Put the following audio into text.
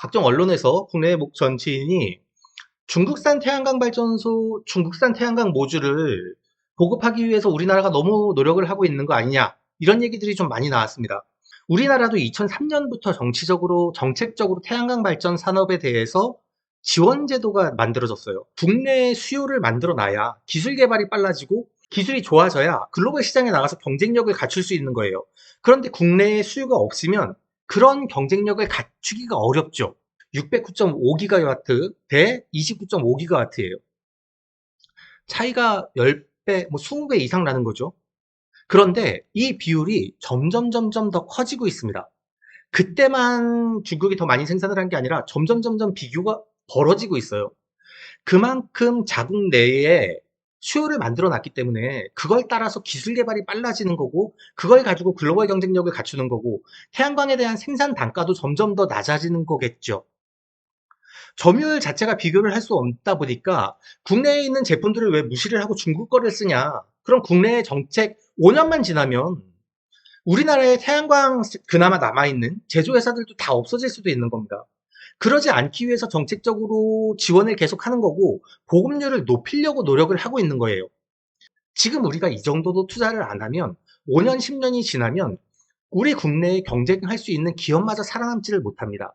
각종 언론에서 국내 목 전치인이 중국산 태양광 발전소, 중국산 태양광 모듈을 보급하기 위해서 우리나라가 너무 노력을 하고 있는 거 아니냐 이런 얘기들이 좀 많이 나왔습니다. 우리나라도 2003년부터 정치적으로 정책적으로 태양광 발전 산업에 대해서 지원 제도가 만들어졌어요. 국내 수요를 만들어 놔야 기술 개발이 빨라지고 기술이 좋아져야 글로벌 시장에 나가서 경쟁력을 갖출 수 있는 거예요. 그런데 국내에 수요가 없으면 그런 경쟁력을 갖추기가 어렵죠. 609.5GW 대 29.5GW예요. 차이가 10배, 뭐 20배 이상 나는 거죠. 그런데 이 비율이 점점 점점 더 커지고 있습니다. 그때만 중국이 더 많이 생산을 한 게 아니라 점점 점점 비교가 벌어지고 있어요. 그만큼 자국 내에 수요를 만들어 놨기 때문에 그걸 따라서 기술 개발이 빨라지는 거고 그걸 가지고 글로벌 경쟁력을 갖추는 거고 태양광에 대한 생산 단가도 점점 더 낮아지는 거겠죠. 점유율 자체가 비교를 할 수 없다 보니까 국내에 있는 제품들을 왜 무시를 하고 중국 거를 쓰냐. 그럼 국내의 정책 5년만 지나면 우리나라의 태양광 그나마 남아있는 제조회사들도 다 없어질 수도 있는 겁니다. 그러지 않기 위해서 정책적으로 지원을 계속하는 거고 보급률을 높이려고 노력을 하고 있는 거예요. 지금 우리가 이 정도도 투자를 안 하면 5년, 10년이 지나면 우리 국내에 경쟁할 수 있는 기업마저 살아남지를 못합니다.